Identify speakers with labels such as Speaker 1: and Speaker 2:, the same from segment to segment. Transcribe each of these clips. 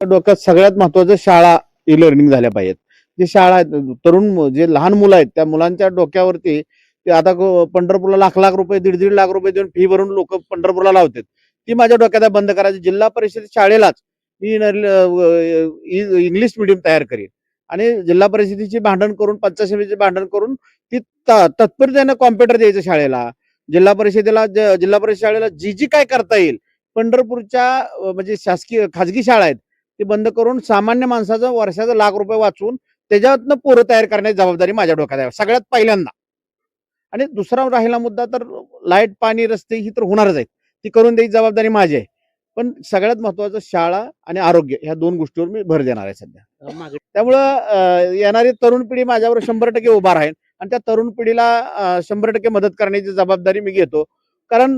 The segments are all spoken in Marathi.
Speaker 1: डोक्यात सगळ्यात महत्वाचं शाळा ई लर्निंग झाल्या पाहिजेत. जे शाळा आहेत तरुण जे लहान मुलं आहेत त्या मुलांच्या डोक्यावरती ते आता पंढरपूरला लाख लाख रुपये दीड दीड लाख रुपये देऊन फी भरून लोक पंढरपूरला लावतात. ती माझ्या डोक्यात बंद करायची. जिल्हा परिषद शाळेलाच मी इंग्लिश मिडियम तयार करेन. आणि जिल्हा परिषदेची भांडण करून पंचायत समितीचे भांडण करून ती तत्परतेनं कॉम्प्युटर द्यायचं शाळेला. जिल्हा परिषदेला जिल्हा परिषद शाळेला जी जी काय करता येईल पंढरपूरच्या म्हणजे शासकीय खाजगी शाळा आहेत ते बंद करून सामान्य माणसाचं वर्षाचं लाख रुपये वाचवून त्याच्यातनं पोरं तयार करण्याची जबाबदारी माझ्या डोक्यात आहे. सगळ्यात पहिल्यांदा. आणि दुसरा राहिला मुद्दा तर लाइट पाणी रस्ते ही तर होणारच आहेत. ती करून द्यायची जबाबदारी माझी आहे. पण सगळ्यात महत्वाचं शाळा आणि आरोग्य ह्या दोन गोष्टीवर मी भर देणार आहे सध्या. त्यामुळं येणारी तरुण पिढी माझ्यावर शंभर टक्के उभा राहील आणि त्या तरुण पिढीला शंभर टक्के मदत करण्याची जबाबदारी मी घेतो. कारण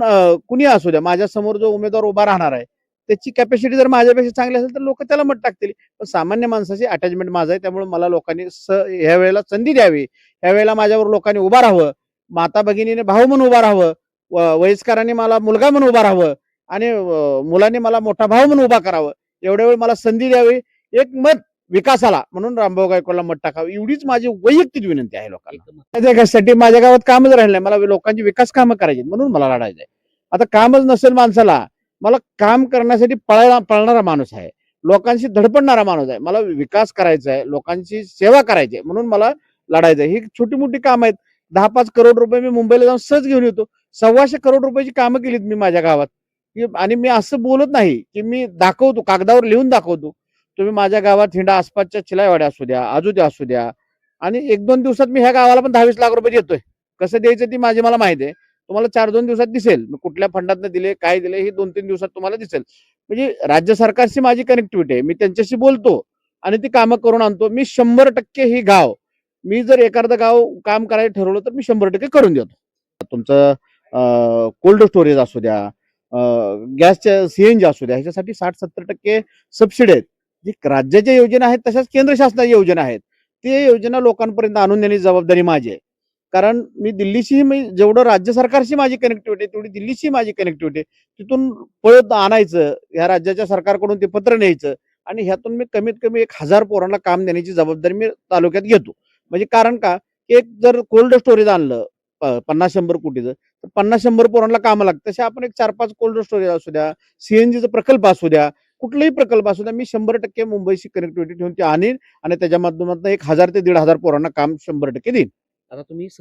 Speaker 1: कुणी असू द्या माझ्यासमोर जो उमेदवार उभा राहणार आहे त्याची कॅपॅसिटी जर माझ्यापेक्षा चांगली असेल तर लोक त्याला मत टाकतील. पण सामान्य माणसाची अटॅचमेंट माझं आहे त्यामुळे मला लोकांनी स ह्या वेळेला संधी द्यावी. ह्या वेळेला माझ्यावर लोकांनी उभा राहावं. माता भगिनीने भाऊ म्हणून उभा राहावं. व- वयस्करांनी मला मुलगा म्हणून उभा राहावं. आणि मुलांनी मला मोठा भाऊ म्हणून उभा करावं. एवढ्या वेळ मला संधी द्यावी. एक मत विकासाला म्हणून रामभाऊ गायकवाडला मत टाकावं. एवढीच माझी वैयक्तिक विनंती आहे लोकांना. माझ्या गावात कामच राहिलं नाही मला लोकांची विकास कामं करायची म्हणून मला लढायचंय. आता कामच नसेल माणसाला मला काम करण्यासाठी पळायला पळणारा माणूस आहे. लोकांशी धडपडणारा माणूस आहे. मला विकास करायचा आहे. लोकांची सेवा करायची आहे. म्हणून मला लढायचं आहे. ही छोटी मोठी कामं आहेत. दहा पाच करोड रुपये मी मुंबईला जाऊन सहज घेऊन येतो. सव्वाशे करोड रुपयाची कामं केलीत मी माझ्या गावात. की- आणि मी असं बोलत नाही की मी दाखवतो कागदावर लिहून दाखवतो. तुम्ही माझ्या गावात हिंडा आसपासच्या चिलायवाड्या असू द्या आजूद्या असू द्या. आणि एक दोन दिवसात मी ह्या गावाला पण दहावीस लाख रुपये देतोय. कसं द्यायचं ती माझी मला माहिती आहे. तुम्हाला चार दोन दिवसात दिसेल. कुठल्या फंडातनं दिले काय दिले हे दोन तीन दिवसात तुम्हाला दिसेल. म्हणजे राज्य सरकारशी माझी कनेक्टिव्हिटी आहे. मी त्यांच्याशी बोलतो आणि ती कामं करून आणतो. मी शंभर टक्के ही गाव मी जर एखादं गाव काम करायचं ठरवलं तर मी शंभर टक्के करून देतो. तुमचं कोल्ड स्टोरेज असू द्या गॅसच्या सीएनजी असू द्या ह्याच्यासाठी साठ सत्तर टक्के सबसिडी आहेत. जी राज्याच्या योजना आहेत तशाच केंद्र शासनाच्या योजना आहेत. ते योजना लोकांपर्यंत आणून देण्याची जबाबदारी माझी आहे. कारण मी दिल्लीशी मी जेवढं राज्य सरकारशी माझी कनेक्टिव्हिटी आहे तेवढी दिल्लीशी माझी कनेक्टिव्हिटी आहे. तिथून पळत आणायचं ह्या राज्याच्या सरकारकडून ते पत्र न्यायचं आणि ह्यातून मी कमीत कमी एक हजार पोरांना काम देण्याची जबाबदारी मी तालुक्यात घेतो. म्हणजे कारण का एक जर कोल्ड स्टोरेज आणलं प- पन्नास शंभर कोटीचं तर पन्नास शंभर पोरांना कामं लागतं. तसे आपण एक चार पाच कोल्ड स्टोरेज असू द्या सीएनजीचा प्रकल्प असू द्या कुठलाही प्रकल्प असू द्या मी शंभर टक्के मुंबईशी कनेक्टिव्हिटी ठेवून ते आणीन आणि त्याच्या माध्यमातून एक हजार ते दीड हजार पोरांना काम शंभर टक्के देईन.
Speaker 2: आता तुम्ही सर्व